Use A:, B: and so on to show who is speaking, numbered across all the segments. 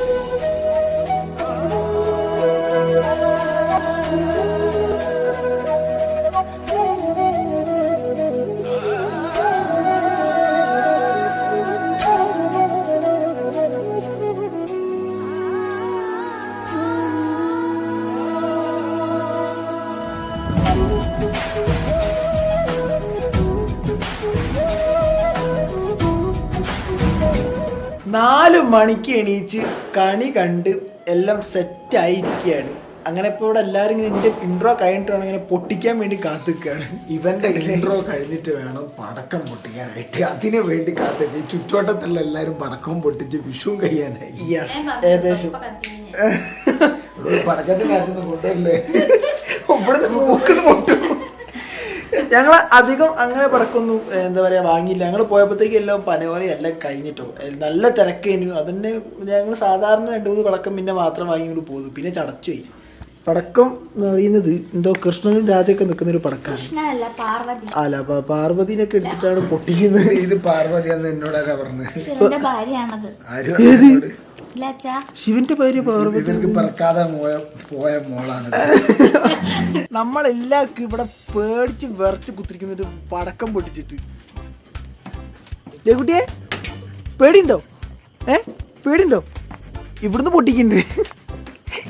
A: Thank you. നാല് മണിക്ക് എണീച്ച് കണി കണ്ട് എല്ലാം സെറ്റ് ആയിരിക്കുകയാണ്. അങ്ങനെ ഇപ്പോൾ ഇവിടെ എല്ലാവരും ഇങ്ങനെ എന്റെ ഇൻട്രോ കഴിഞ്ഞിട്ടാണ് വേണം ഇങ്ങനെ പൊട്ടിക്കാൻ വേണ്ടി കാത്തിക്കുകയാണ്
B: ഇവന്റെ ഇൻട്രോ കഴിഞ്ഞിട്ട് വേണം പടക്കം പൊട്ടിക്കാനായിട്ട്. അതിനു വേണ്ടി കാത്തു ചുറ്റുവട്ടത്തുള്ള എല്ലാവരും പടക്കം പൊട്ടിച്ച് വിഷുവും കഴിയാനായി.
A: യെസ് ഏകദേശം.
B: പടക്കത്തിന് കാത്തുന്ന പൊട്ടല്ലേ കൊണ്ടുവരില്ലേ
A: ഇവിടുന്ന് മൂക്കുന്ന പൊട്ടും. ഞങ്ങൾ അധികം അങ്ങനെ പടക്കൊന്നും എന്താ പറയാ വാങ്ങിയില്ല. ഞങ്ങൾ പോയപ്പോഴത്തേക്ക് എല്ലാം പനവറി എല്ലാം കഴിഞ്ഞിട്ടോ. നല്ല തിരക്കേനു. അതന്നെ ഞങ്ങൾ സാധാരണ രണ്ട് മൂന്ന് പടക്കം പിന്നെ മാത്രം വാങ്ങിക്കൊണ്ട് പോകുന്നു പിന്നെ ചടച്ചു പോയി. പടക്കം എന്ന് പറയുന്നത് എന്തോ കൃഷ്ണനും രാധയൊക്കെ നിൽക്കുന്ന ഒരു പടക്കമാണ്
C: പാർവതി.
A: അല്ല പാർവതിനൊക്കെ എടുത്തിട്ടാണ് പൊട്ടിക്കുന്നത്.
B: ഇത് പാർവതി എന്ന് എന്നോടാരാ പറഞ്ഞത്
C: ശിവന്റെ
A: പേര്
B: പറക്കാതെ പോയ പോയ മോളാണ്
A: നമ്മളെല്ലാവർക്കും ഇവിടെ പേടിച്ച് വിറച്ച് കുത്തിരിക്കുന്നൊരു പടക്കം പൊട്ടിച്ചിട്ട്. ദേ കുട്ടിയെ പേടിയുണ്ടോ? ഏ? പേടിയുണ്ടോ? ഇവിടുന്ന് പൊട്ടിക്കുന്നുണ്ട്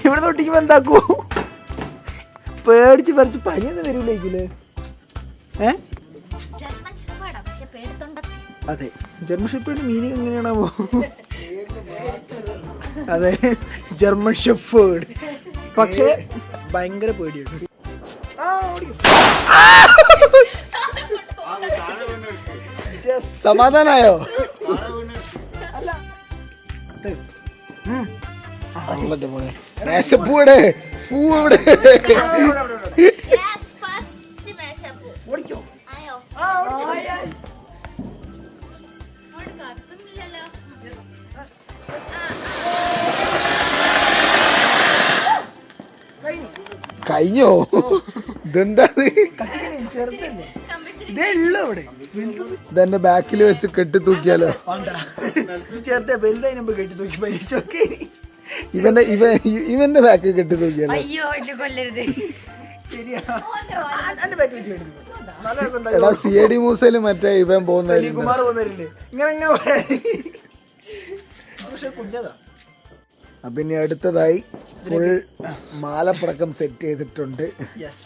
A: ഇവിടുന്ന് പൊട്ടിക്കുമ്പോ എന്താക്കൂ? പേടിച്ച് വിറച്ച് പനിയൊന്നും വരൂലേക്കില്ലേ ഏ? അതെ ജർമ്മൻ മീനിങ് എങ്ങനെയാണാവോ? അതെ. ജർമ്മൻ ഷെഫേർഡ് പക്ഷേ ഭയങ്കര പേടിയുണ്ട്.
B: സമാധാനായോ?
A: അല്ല. ഇത്.
B: കഴിഞ്ഞോ? ഇതെന്താ
A: ചെറുതല്ലേ? ഇതേ ഉള്ളൂ ഇവിടെ വലുത്
B: ഇതെന്റെ ബാക്കിൽ വെച്ച് കെട്ടി തൂക്കിയാലോ? ഇവന്റെ ഇവ ഇവന്റെ ബാക്കിൽ കെട്ടി തൂക്കിയാലോ. എടാ സി എ ഡി മൂസയിൽ മറ്റേ ഇവൻ പോകുന്ന
A: ഇങ്ങനെ പക്ഷെ കുഞ്ഞതാ.
B: അപ്പൊ ഇനി അടുത്തതായി ഫുൾ മാലപ്പടക്കം സെറ്റ് ചെയ്തിട്ടുണ്ട്.
A: യെസ്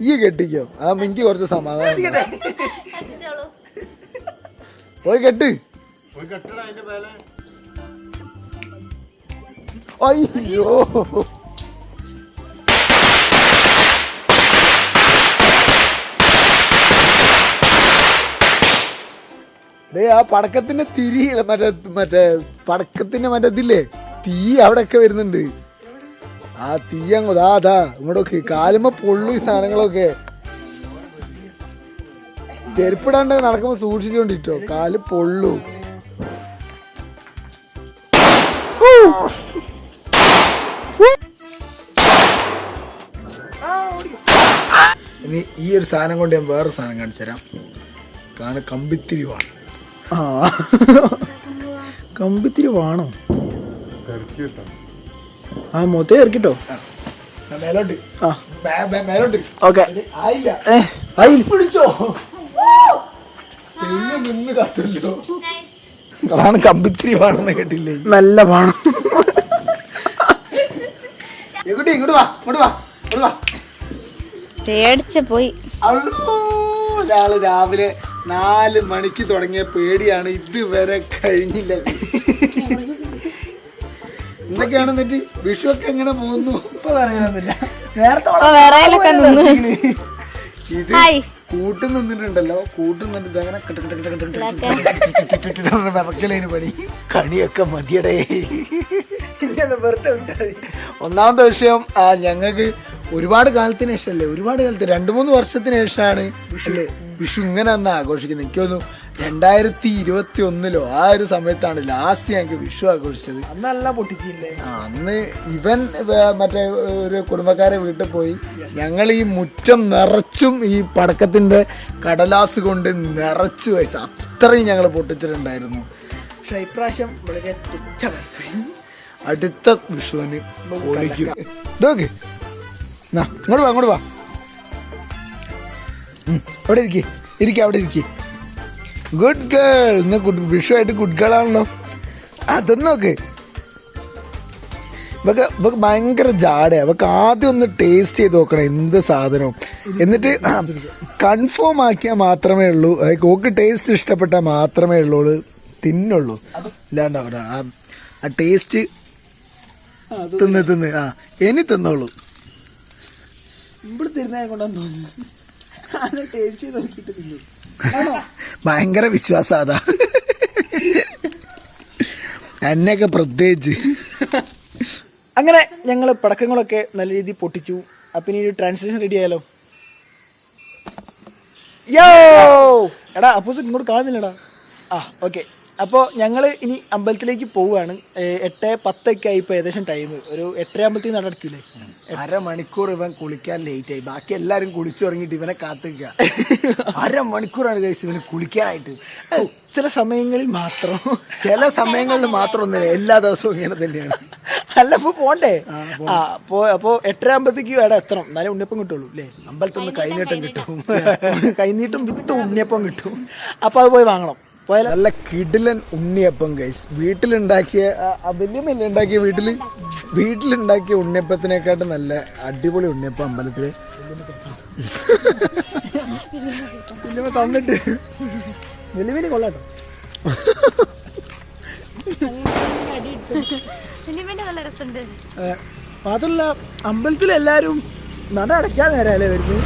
B: ഈ കെട്ടിക്കോ. ആ എനിക്ക് കുറച്ച് സമാധാനം പോയി കെട്ട്. അയ്യോ. ഡേ ആ പടക്കത്തിന്റെ തിരി മറ്റേ മറ്റേ പടക്കത്തിന്റെ മറ്റേ ഇതില്ലേ? തീ അവിടെ ഒക്കെ വരുന്നുണ്ട്. ആ തീ അങ്ങ് ദാ അതാ ഇങ്ങോട്ടൊക്കെ കാലുമ്പോ പൊള്ളു ഈ സാധനങ്ങളൊക്കെ. ചെരുപ്പിടാണ്ട് നടക്കുമ്പോ സൂക്ഷിച്ചോണ്ടിട്ടോ. കാൽ പൊള്ളു. ഇനി ഈ ഒരു സാധനം കൊണ്ട് ഞാൻ വേറൊരു സാധനം കാണിച്ചു തരാം കാരണം കമ്പിത്തിരിവാണ്.
A: ആ. കമ്പിത്തിരി വേണോ? ആ മൊത്തം ഇറക്കിട്ടോ
B: മേലോട്ട്.
A: ആ.
B: മേ- മേ- മേലോട്ട്.
A: ഓക്കെ.
B: ആയില്ല. പിടിച്ചോ. തെങ്ങ് നിന്ന് കത്തല്ലോ അതാണ് കമ്പിത്തിരി വേണമെന്ന് കേട്ടില്ലേ?
A: നല്ല വേണം.
B: ഇങ്ങോട്ട് വാ ഇങ്ങോട്ട് വാ ഇങ്ങോട്ട് വാ.
C: പേടിച്ച് പോയി.
B: ഒരാൾ രാവിലെ നാല് മണിക്ക് തുടങ്ങിയ പേടിയാണ് ഇതുവരെ കഴിഞ്ഞില്ല. എന്തൊക്കെയാണ് എന്നിട്ട്? വിഷു ഒക്കെ എങ്ങനെ പോകുന്നു?
A: ഇപ്പൊ പറയാനൊന്നുമില്ല. നേരത്തെ
B: ഇത് കൂട്ടു നിന്നിട്ടുണ്ടല്ലോ. കൂട്ടു നിന്നിട്ട് അങ്ങനെ വിറക്കലേന് പണി. കണിയൊക്കെ മതിയടേ.
A: വെറുതെ
B: ഒന്നാമത്തെ വിഷയം ആ, ഞങ്ങൾക്ക് ഒരുപാട് കാലത്തിന് ശേഷമല്ലേ? ഒരുപാട് കാലത്ത് രണ്ടു മൂന്ന് വർഷത്തിന് ശേഷമാണ് അല്ലേ? വിഷു ഇങ്ങനെ അന്ന് ആഘോഷിക്കുന്നത്. എനിക്ക് തോന്നുന്നു രണ്ടായിരത്തി ഇരുപത്തി ഒന്നിലോ ആ ഒരു സമയത്താണ് ലാസ്റ്റ് ഞങ്ങൾക്ക് വിഷു ആഘോഷിച്ചത്.
A: അന്നല്ല പൊട്ടിച്ചില്ലേ?
B: അന്ന് ഇവൻ മറ്റേ ഒരു കുടുംബക്കാരെ വീട്ടിൽ പോയി. ഞങ്ങൾ ഈ മുറ്റം നിറച്ചും ഈ പടക്കത്തിന്റെ കടലാസ് കൊണ്ട് നിറച്ചു വയസ്സ് അത്രയും ഞങ്ങൾ പൊട്ടിച്ചിട്ടുണ്ടായിരുന്നു.
A: പക്ഷേ ഇപ്രാവശ്യം വളരെ തുച്ഛമായി.
B: അടുത്ത വിഷുവിന് ഓടിക്കും അങ്ങോട്ട് നാ ഇങ്ങോട്ട് വാ അങ്ങോട്ട് വാ. അവിടെ ഇരിക്കേ. ഇരിക്കുക അവിടെ ഇരിക്കേ. ഗുഡ് ഗേൾ ഇന്ന് ഗുഡ് വിഷുവായിട്ട് ഗുഡ് ഗേൾ ആണല്ലോ. ആ തിന്നോക്ക്. ഇവക്ക് ഇവക്ക് ഭയങ്കര ജാടയാണ് അവക്ക് ആദ്യം ഒന്ന് ടേസ്റ്റ് ചെയ്ത് നോക്കണം എന്ത് സാധനവും. എന്നിട്ട് കൺഫേം ആക്കിയാൽ മാത്രമേ ഉള്ളൂ. ഓക്ക് ടേസ്റ്റ് ഇഷ്ടപ്പെട്ടാൽ മാത്രമേ ഉള്ളൂ തിന്നുള്ളൂ. ഇല്ലാണ്ട് അവിടെ ആ ടേസ്റ്റ് തിന്ന് തിന്ന്. ആ ഇനി തിന്നോളൂ.
A: ഇവിടെ തരുന്നതിനെ കൊണ്ടാന്ന് തോന്നുന്നു. അത് ടേസ്റ്റ് ചെയ്ത് നോക്കിയിട്ട് തിന്നു.
B: ഭയങ്കര വിശ്വാസം അതാ. എന്നെയൊക്കെ പ്രത്യേകിച്ച്.
A: അങ്ങനെ ഞങ്ങൾ പടക്കങ്ങളൊക്കെ നല്ല രീതിയിൽ പൊട്ടിച്ചു. അപ്പം ഇനി ഒരു ട്രാൻസ്ലേഷൻ റെഡി ആയാലോ? യോ എടാ അപ്പോസിറ്റ് ഇങ്ങോട്ട് കാണുന്നില്ലടാ. ആ ഓക്കെ അപ്പോൾ ഞങ്ങൾ ഇനി അമ്പലത്തിലേക്ക് പോവുകയാണ്. എട്ട് പത്തൊക്കെ ആയി ഇപ്പോൾ ഏകദേശം ടൈം ഒരു എട്ടര അമ്പലത്തിൽ നിന്ന് നടക്കൂലേ
B: അരമണിക്കൂർ ഇവൻ കുളിക്കാൻ ലേറ്റ് ആയി. ബാക്കി എല്ലാവരും കുളിച്ചു തുടങ്ങിയിട്ട് ഇവനെ കാത്തിക്കുക അരമണിക്കൂറാണ് കഴിച്ച് ഇവന് കുളിക്കാനായിട്ട്.
A: ചില സമയങ്ങളിൽ മാത്രം.
B: ചില സമയങ്ങളിൽ മാത്രം മാത്രമൊന്നുമില്ല എല്ലാ ദിവസവും ഇങ്ങനെ തന്നെയാണ്.
A: അല്ല അപ്പോൾ പോണ്ടേ? ആ അപ്പോൾ അപ്പോൾ എട്ടര ആകുമ്പോഴത്തേക്ക് ഇവിടെ എത്തണം. എന്നാലേ ഉണ്ണിയപ്പം കിട്ടുള്ളൂ അല്ലേ?
B: അമ്പലത്തിൽ നിന്ന് കൈനീട്ടം കിട്ടും.
A: കൈനീട്ടം വിത്ത് ഉണ്ണിയപ്പം കിട്ടും. അപ്പോൾ അത് പോയി വാങ്ങണം.
B: നല്ല കിടിലൻ ഉണ്ണിയപ്പം ഗൈസ് വീട്ടിലുണ്ടാക്കിയ വലിയ ആ ഉണ്ടാക്കിയ വീട്ടിൽ വീട്ടിലുണ്ടാക്കിയ ഉണ്ണിയപ്പത്തിനെക്കാട്ടും നല്ല അടിപൊളി ഉണ്ണിയപ്പം അമ്പലത്തിൽ.
A: പിന്നെ തന്നിട്ട് വലിയ കൊള്ളാട്ടോ മാത്രമല്ല അമ്പലത്തിൽ എല്ലാവരും നട അടയ്ക്കാൻ നേരല്ലേ വരുന്നത്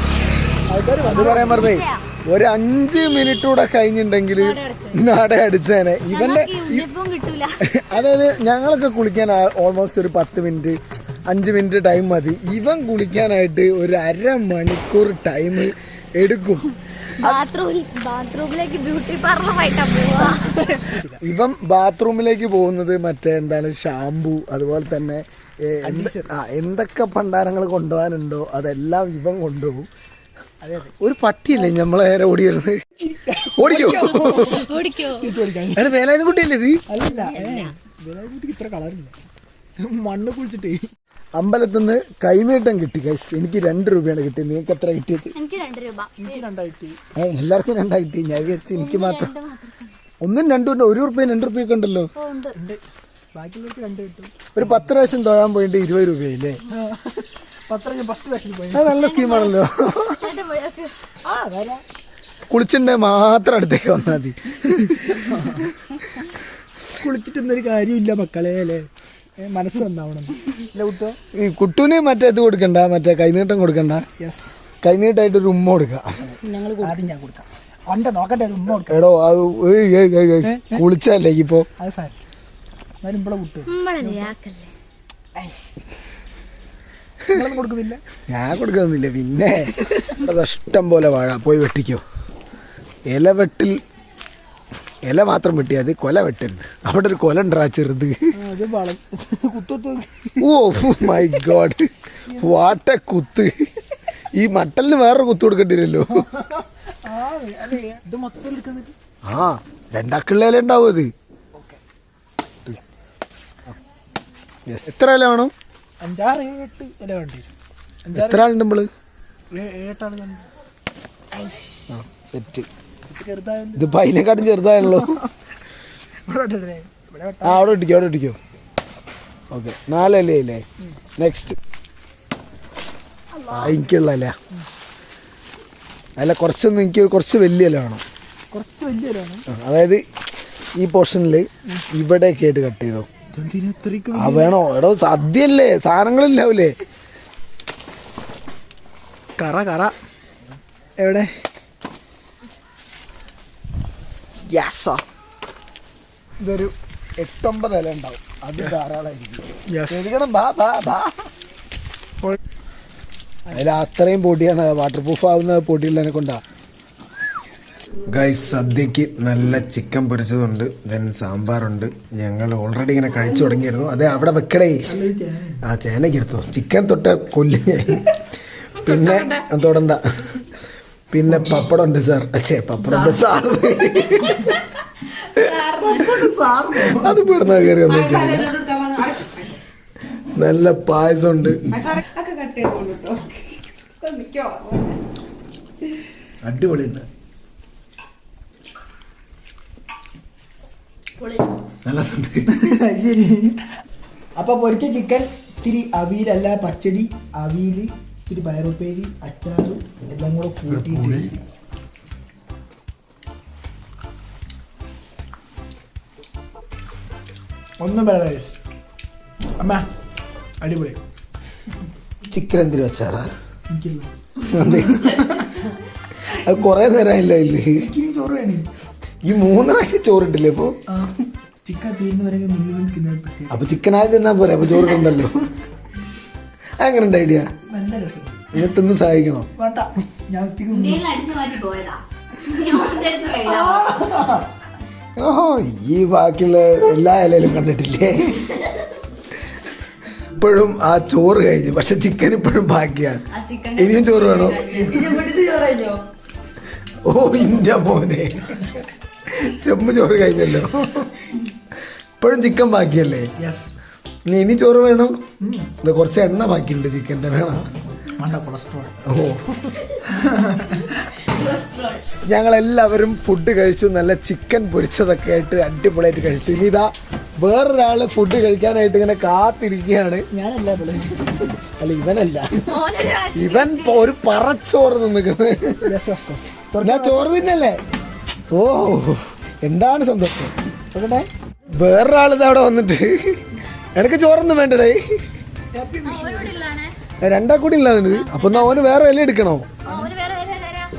A: ആൾക്കാർ
B: അത് പറയാൻ പറഞ്ഞേ ഒരു അഞ്ച് മിനിറ്റ് കൂടെ കഴിഞ്ഞിട്ടുണ്ടെങ്കിൽ നട അടിച്ചേനെ ഇവന്റെ അതായത് ഞങ്ങളൊക്കെ കുളിക്കാൻ ഓൾമോസ്റ്റ് ഒരു പത്ത് മിനിറ്റ് അഞ്ച് മിനിറ്റ് ടൈം മതി. ഇവൻ കുളിക്കാനായിട്ട് ഒരു അര മണിക്കൂർ ടൈം എടുക്കും.
C: ബാത്റൂമിൽ ബാത്റൂമിലേക്ക് ബ്യൂട്ടി പാർലറായിട്ടാ പോവാ.
B: ഇവൻ ബാത്റൂമിലേക്ക് പോകുന്നത് മറ്റേ എന്താണ് ഷാംപൂ അതുപോലെ തന്നെ എന്തൊക്കെ പണ്ടാരങ്ങൾ കൊണ്ടുപോകാനുണ്ടോ അതെല്ലാം ഇവൻ കൊണ്ടുപോകും. ഒരു പട്ടിയല്ലേ നമ്മളെ നേരെ ഓടി വരുന്നത്? ഓടിക്കോ? അല്ല വേലായുധ കുട്ടിയല്ലേ ഇത്?
A: അല്ല കുട്ടിക്ക് ഇത്ര കളറില്ല മണ്ണ് കുളിച്ചിട്ടേ
B: അമ്പലത്തിൽ നിന്ന് കൈനീട്ടം കിട്ടി കൈസ് എനിക്ക് രണ്ട് രൂപയാണ് കിട്ടിയത്. നിങ്ങൾക്ക് എത്ര കിട്ടിയത്? എല്ലാവർക്കും രണ്ടാ കിട്ടി. ഞാൻ വിചാരിച്ചു എനിക്ക് മാത്രം. ഒന്നും രണ്ടും ഒരു റുപ്യ രണ്ട് റുപ്യ ഒക്കെ
C: ഉണ്ടല്ലോ. ഉണ്ട്.
A: ഉണ്ട് ബാക്കിയുള്ളവർക്ക് രണ്ട് കിട്ടും.
B: ഒരു പത്ത് പ്രാവശ്യം തൊഴാൻ പോയിട്ട് ഇരുപത് രൂപയില്ലേ
A: പത്ത് ലക്ഷം പോയി.
B: അത് നല്ല സ്കീമാണല്ലോ
A: ആ
B: കുളിച്ചിട്ടുണ്ടെ മാത്രം അടുത്തേക്ക് വന്നാൽ മതി.
A: കുളിച്ചിട്ടൊന്നൊരു കാര്യമില്ല മക്കളെ അല്ലേ? മനസ്സ് നന്നാവണം. അല്ലേ കുട്ടോ?
B: ഈ കുട്ടൂന് മറ്റേ ഇത് കൊടുക്കണ്ട മറ്റേ കൈനീട്ടം കൊടുക്കണ്ട.
A: യെസ്
B: കൈനീട്ടായിട്ട് ഒരു ഉമ്മ കൊടുക്കാം.
A: ഞങ്ങൾ ആദ്യം ഞാൻ കൊടുക്കാം. നോക്കട്ടെ ഒരു ഉമ്മ കൊടുക്കാം.
B: എടോ അത് ഏയ് ഏയ് ഏയ് ഏയ്. കുളിച്ചല്ലേ ഇപ്പോ
A: അത് സാർ എന്നാലും ഇവിടെ കുട്ടു.
C: നമ്മളല്ലേ ആക്കല്ലേ?
A: നിങ്ങളൊന്നും കൊടുക്കുന്നില്ല?
B: ഞാൻ കൊടുക്കുന്നില്ല. പിന്നെ ഇവിടെ ഇഷ്ടം പോലെ വാഴ. പോയി വെട്ടിക്കോ. ഇല വെട്ടിൽ ഇല മാത്രം വെട്ടി അത് കൊല വെട്ടരുത്. അവിടെ ഒരു കൊല ഉണ്ടാ ചെറുത്. ഓ മൈ ഗോഡ് വാട്ട കുത്ത്. ഈ മട്ടലിന് വേറൊരു കുത്ത് കൊടുക്കേണ്ടിരല്ലോ
A: ആ രണ്ടാക്കിള്ളേലുണ്ടാവും ഇത് മൊത്തം എടുക്കുന്നിട്ട്
B: ആ രണ്ടാക്കുള്ള ഇല ഉണ്ടാവും അത് എത്ര ഇല വേണം?
A: അഞ്ചാറ് ഏഴ് എട്ട് ഇല വേണ്ടി? വരും
B: എത്ര ആളുണ്ട് നമ്മൾ?
A: ഏ- ഏഴെട്ടാണ് ഞാൻ
B: ആ സെറ്റ് ഇതിപ്പോ അതിനെക്കാട്ടും ചെറുതായല്ലോ. ആ അവിടെ ഇട്ടിക്കോ അവിടെ ഇട്ടിക്കോ ഓക്കെ നാലല്ലേ അല്ലേ നെക്സ്റ്റ് എനിക്കുള്ള അല്ല കുറച്ചൊന്നും എനിക്ക് കുറച്ച് വലിയ ഇല വേണം?
A: കുറച്ച് വലിയ
B: ആ, അതായത് ഈ പോർഷനിൽ ഇവിടെയൊക്കെ ആയിട്ട് കട്ട് ചെയ്തോ? ആ വേണോ? എടോ സദ്യല്ലേ സാധനങ്ങളില്ലാവൂലേ?
A: കറ കറ. എവിടെ? ഗ്യാസോ.
B: ഇതൊരു എട്ടൊമ്പത് ഇല ഉണ്ടാവും. അത് ധാരാളമായിരിക്കും
A: യെസ്
B: എഴുതണം ബാ ബാ ബാ. അതിൽ അത്രയും പൊടിയാണ്. വാട്ടർ പ്രൂഫ് ആവുന്ന പൊടിയുള്ളതിനെ കൊണ്ടാ. ഗൈസ് സദ്യക്ക് നല്ല ചിക്കൻ പൊരിച്ചതുണ്ട് ദെൻ സാമ്പാറുണ്ട്. ഞങ്ങൾ ഓൾറെഡി ഇങ്ങനെ കഴിച്ചു തുടങ്ങിയിരുന്നു. അതെ അവിടെ വെക്കടേ. ആ ചേനയ്ക്ക് എടുത്തു? ചിക്കൻ തൊട്ട് കൊല്ലി. പിന്നെ തൊടണ്ട. പിന്നെ പപ്പടം ഉണ്ട് സാർ. അച്ഛേ പപ്പടം ഉണ്ട് സാർ. അത് പെടുന്ന കയറി നല്ല പായസം ഉണ്ട്
D: അടിപൊളി
B: അടിപൊളിയുണ്ട് നല്ല.
A: ശരി. അപ്പൊ പൊരിച്ച ചിക്കൻ ഇത്തിരി അവിയലല്ല പച്ചടി അവിയൽ ഇത്തിരി പയറുപ്പേരി അച്ചാറ് എല്ലാം കൂടെ കൂട്ടിയിട്ട് ഒന്നും വേണ്ട. അമ്മ അടിപൊളി.
B: ചിക്കൻ എന്തിനു വെച്ചാടാ? അതെ. കൊറേ നേരമായില്ല ഇല്ലേ
A: എനിക്കിനി ചോറ് വേണേ.
B: ഈ മൂന്ന് പ്രാവശ്യം ചോറിട്ടില്ലേ ഇപ്പൊ?
A: ചിക്കൻ
B: അപ്പൊ ചിക്കൻ ആദ്യം തിന്നാ പോരെ അപ്പൊ ചോറ് ഉണ്ടല്ലോ അങ്ങനെ ഉണ്ട് ഐഡിയ?
A: നല്ല രസം.
B: എന്നിട്ടൊന്ന് സഹായിക്കണോ?
A: വേണ്ട ഞാൻ
B: ഓഹോ ഈ ബാക്കിയുള്ള എല്ലാ ഇലയിലും കണ്ടിട്ടില്ലേ? ഇപ്പോഴും ആ ചോറ് കഴിഞ്ഞു പക്ഷെ ചിക്കൻ ഇപ്പോഴും ബാക്കിയാണ്.
C: ആ ചിക്കൻ
B: ഇനിയും ചോറ് വേണോ? ഓ ഇന്ത്യ മോനെ. ചെമ്പ് ചോറ് കഴിഞ്ഞല്ലോ. ഇപ്പോഴും ചിക്കൻ ബാക്കിയല്ലേ? ഇനി ഇനി ചോറ് വേണം. ഇത് കുറച്ച് എണ്ണ ബാക്കിയുണ്ട് ചിക്കന്റെ വേണം.
A: കൊളസ്ട്രോൾ.
B: ഓ. ഞങ്ങളെല്ലാവരും ഫുഡ് കഴിച്ചു നല്ല ചിക്കൻ പൊരിച്ചതൊക്കെ ആയിട്ട് അടിപൊളിയായിട്ട് കഴിച്ചു. ഇനി ഇതാ വേറൊരാൾ ഫുഡ് കഴിക്കാനായിട്ട് ഇങ്ങനെ കാത്തിരിക്കുകയാണ്. അല്ല ഇവനല്ല. ഇവൻ ഒരു പറച്ചോറ്
A: കോഴ്സ്
B: ഞാൻ ചോറ് തിന്നല്ലേ? ഓ എന്താണ് സന്തോഷം? നോക്കട്ടെ. വേറൊരാളിത് അവിടെ വന്നിട്ട്. എനിക്ക് ചോറൊന്നും വേണ്ടടേ. രണ്ടാ കൂടി ഇല്ലാതെ അപ്പൊ എന്നാ ഓന് വേറെ ഇല എടുക്കണോ?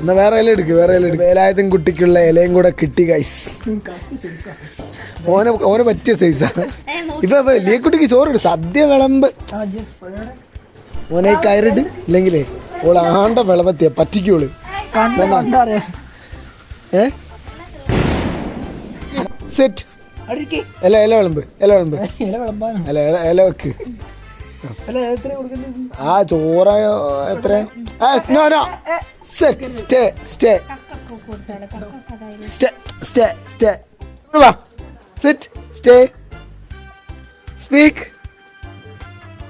B: എന്നാ വേറെ ഇല എടുക്ക് വേറെ ഇല എടുക്ക്. വേലായത്തും കുട്ടിക്കുള്ള ഇലയും കൂടെ കിട്ടി ഗൈസ് ഓനെ ഓനെ പറ്റിയ സൈസാണ് ഇപ്പൊ വലിയ കുട്ടിക്ക് ചോറിട്. സദ്യ വിളമ്പ്. ഓനെ കയറിട്ട് ഇല്ലെങ്കിലേ ഓൾ ആണ്ട വിളവത്തിയ
A: പറ്റിക്കോൾ. ഏഹ്
B: ഏ? സെറ്റ് ഇല ഇല വിളമ്പ് ഇല വിളമ്പ്.
A: ഇല
B: ഇല വെക്ക്. ആ ചോറ എത്ര? Set stay stay stay stay stay വാ. സെറ്റ് സ്റ്റേ സ്പീക്ക്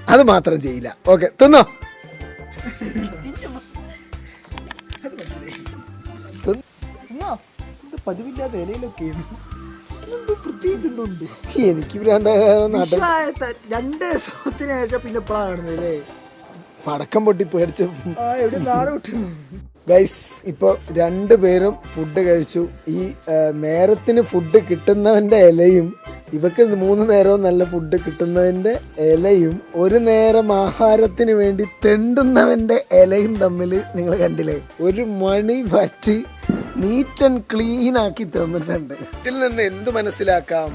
B: അത് മാത്രം ചെയ്യില്ല. ഓക്കെ തിന്നോ?
A: പതിവില്ലാതെ ഇലയിലൊക്കെ എന്തോ തിന്നുണ്ട്
B: എനിക്ക്
A: രണ്ട് ദിവസത്തിന് ശേഷം പിന്നെ അല്ലേ?
B: പടക്കം പൊട്ടി പേടിച്ച്.
A: എവിടെ നാട്
B: ഗൈസ് ഇപ്പോൾ രണ്ടുപേരും ഫുഡ് കഴിച്ചു. ഈ നേരത്തിന് ഫുഡ് കിട്ടുന്നവന്റെ ഇലയും ഇവക്ക് മൂന്ന് നേരവും നല്ല ഫുഡ് കിട്ടുന്നവന്റെ ഇലയും ഒരു നേരം ആഹാരത്തിന് വേണ്ടി തെണ്ടുന്നവന്റെ ഇലയും തമ്മിൽ നിങ്ങൾ കണ്ടില്ലേ? ഒരു മണി പറ്റി നീറ്റ് ആൻഡ് ക്ലീൻ ആക്കി തന്നിട്ടുണ്ട്. ഇതിൽ നിന്ന് എന്ത് മനസ്സിലാക്കാം?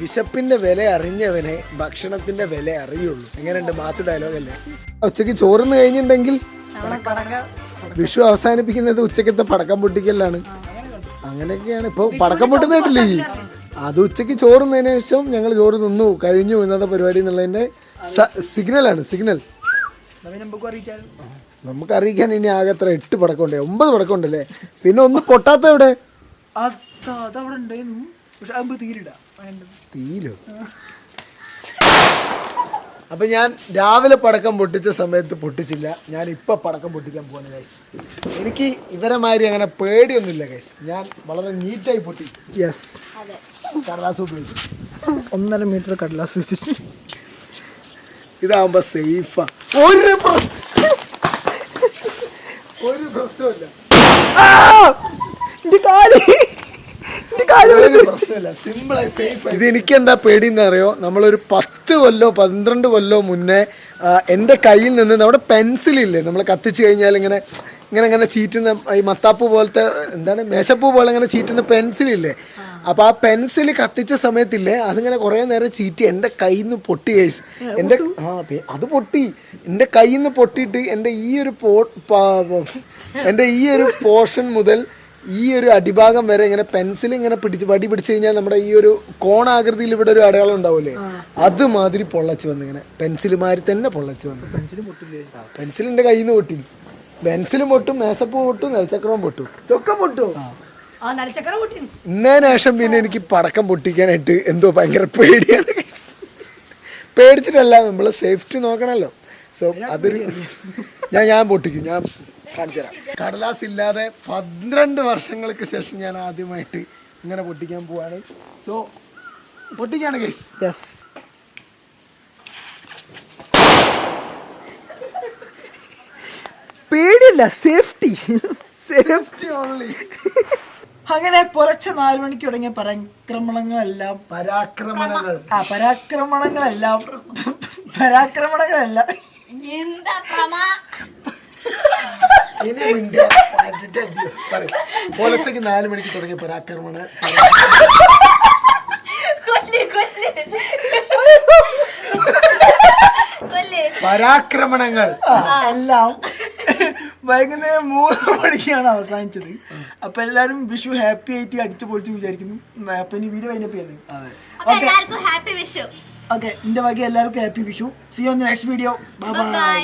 B: വിശപ്പിന്റെ വില അറിഞ്ഞവനെ ഭക്ഷണത്തിന്റെ വില അറിയുള്ളൂ. എങ്ങനെയുണ്ട് മാസ് ഡയലോഗ് അല്ലേ? ഉച്ചയ്ക്ക് ചോറുന്ന് കഴിഞ്ഞിട്ടുണ്ടെങ്കിൽ വിഷു അവസാനിപ്പിക്കുന്നത് ഉച്ചക്കത്തെ പടക്കം പൊട്ടിക്കലാണ്. അങ്ങനെയൊക്കെയാണ്. ഇപ്പൊ പടക്കം പൊട്ടുന്നിട്ടില്ലേ? അത് ഉച്ചയ്ക്ക് ചോറുന്നതിന് ശേഷം ഞങ്ങൾ ചോറ് തിന്നു കഴിഞ്ഞു ഇന്നത്തെ പരിപാടി എന്നുള്ളതിന്റെ സിഗ്നലാണ് സിഗ്നൽ
A: നമുക്ക്
B: അറിയിക്കാൻ ഇനി ആകെ എത്ര? എട്ട് പടക്കം ഉണ്ട് ഒമ്പത് പടക്കം ഉണ്ടല്ലേ പിന്നെ ഒന്ന് പൊട്ടാത്ത എവിടെ?
A: അതാ അതവിടെ ഉണ്ടായിരുന്നു പക്ഷെ അത് തീരിടാ
B: തീരോ അപ്പൊ ഞാൻ രാവിലെ പടക്കം പൊട്ടിച്ച സമയത്ത് പൊട്ടിച്ചില്ല. ഞാൻ ഇപ്പൊ പടക്കം പൊട്ടിക്കാൻ പോകുന്നു ഗൈസ് എനിക്ക് ഇവരെ മാതിരി അങ്ങനെ പേടിയൊന്നുമില്ല ഗൈസ് ഞാൻ വളരെ നീറ്റായി പൊട്ടി.
A: യെസ്
B: കടലാസ് ഉപയോഗിച്ചു.
A: ഒന്നര മീറ്റർ കടലാസ് വെച്ചിട്ട്
B: ഇതാവുമ്പോ സേഫാ. ഒരു ഒരു പ്രശ്നമില്ല ഇത് എനിക്ക് എന്താ പേടിയെന്ന് അറിയോ നമ്മളൊരു പത്ത് കൊല്ലോ പന്ത്രണ്ട് കൊല്ലോ മുന്നേ എന്റെ കയ്യിൽ നിന്ന് നമ്മുടെ പെൻസിൽ ഇല്ലേ നമ്മൾ കത്തിച്ചു കഴിഞ്ഞാൽ ഇങ്ങനെ ഇങ്ങനെ ഇങ്ങനെ ചീറ്റുന്ന ഈ മത്താപ്പൂ പോലത്തെ എന്താണ് മേശപ്പൂ പോലെ ഇങ്ങനെ ചീറ്റുന്ന പെൻസിലില്ലേ? അപ്പോൾ ആ പെൻസിൽ കത്തിച്ച സമയത്തില്ലേ അതിങ്ങനെ കുറേ നേരം ചീറ്റി എന്റെ കയ്യിൽ നിന്ന് പൊട്ടി കേസ് എന്റെ ആ അത് പൊട്ടി. എന്റെ കയ്യിൽ നിന്ന് പൊട്ടിയിട്ട് എന്റെ ഈ ഒരു പോ എന്റെ ഈ ഒരു പോർഷൻ മുതൽ ഈ ഒരു അടിഭാഗം വരെ ഇങ്ങനെ പെൻസിൽ ഇങ്ങനെ പിടിച്ച് വടി പിടിച്ചു കഴിഞ്ഞാൽ നമ്മുടെ ഈ ഒരു കോണാകൃതിയിൽ ഇവിടെ ഒരു അടയാളം ഉണ്ടാവില്ലേ അത് മാതിരി പൊള്ളച്ച് വന്നു ഇങ്ങനെ പെൻസിൽ മാതിരി തന്നെ പൊള്ളച്ച് വന്നു. പെൻസിലിന്റെ കയ്യിൽ നിന്ന് പൊട്ടി. പെൻസിലും പൊട്ടും മേശപ്പൂ പൊട്ടും നെൽച്ചക്രവും പൊട്ടും.
A: ഇതൊക്കെ പൊട്ടോ?
B: ഇന്നതിന് ശേഷം പിന്നെ എനിക്ക് പടക്കം പൊട്ടിക്കാനായിട്ട് എന്തോ ഭയങ്കര പേടിയാണ്. പേടിച്ചിട്ടല്ല നമ്മൾ സേഫ്റ്റി നോക്കണല്ലോ. സോ അതൊരു ഞാൻ ഞാൻ പൊട്ടിക്കും ഞാൻ കാണിച്ചു തരാം. കടലാസ് ഇല്ലാതെ പന്ത്രണ്ട് വർഷങ്ങൾക്ക് ശേഷം ഞാൻ ആദ്യമായിട്ട് ഇങ്ങനെ പൊട്ടിക്കാൻ പോവാണ്. സോ പൊട്ടിക്കാണ് ഗൈസ്
A: യെസ് പേടിയല്ല സേഫ്റ്റി സേഫ്റ്റി
B: ഓൺലി
A: അങ്ങനെ പുലർച്ചെ നാലു മണിക്ക് തുടങ്ങിയ പരാക്രമണങ്ങളെല്ലാം
B: പരാക്രമണങ്ങൾ.
A: ആ പരാക്രമണങ്ങളെല്ലാം. പരാക്രമണങ്ങളെല്ലാം.
C: എന്താ പ്രമാ?
B: ഇനി മിണ്ടിയ പാട്ടിട്ട് അടിയോ. പറയ്. പുലർച്ചയ്ക്ക് നാല് മണിക്ക് തുടങ്ങിയ പരാക്രമണ
C: കൊല്ല് കൊല്ല്. കൊല്ല്.
B: പരാക്രമണങ്ങൾ.
A: എല്ലാം വൈകുന്നേരം മൂന്ന് മണിക്കാണ് അവസാനിച്ചത്. അപ്പൊ എല്ലാരും വിഷു ഹാപ്പി ആയിട്ട് അടിച്ചു പൊളിച്ചു വിചാരിക്കുന്നു. അപ്പൊ ഇനി വീഡിയോ കഴിഞ്ഞപ്പോ ചെയ്യുന്നത്
B: അതെ.
C: എല്ലാവർക്കും ഹാപ്പി വിഷു
A: ഓക്കെ എന്റെ വക എല്ലാവർക്കും happy Vishu see on next video
C: bye
A: bye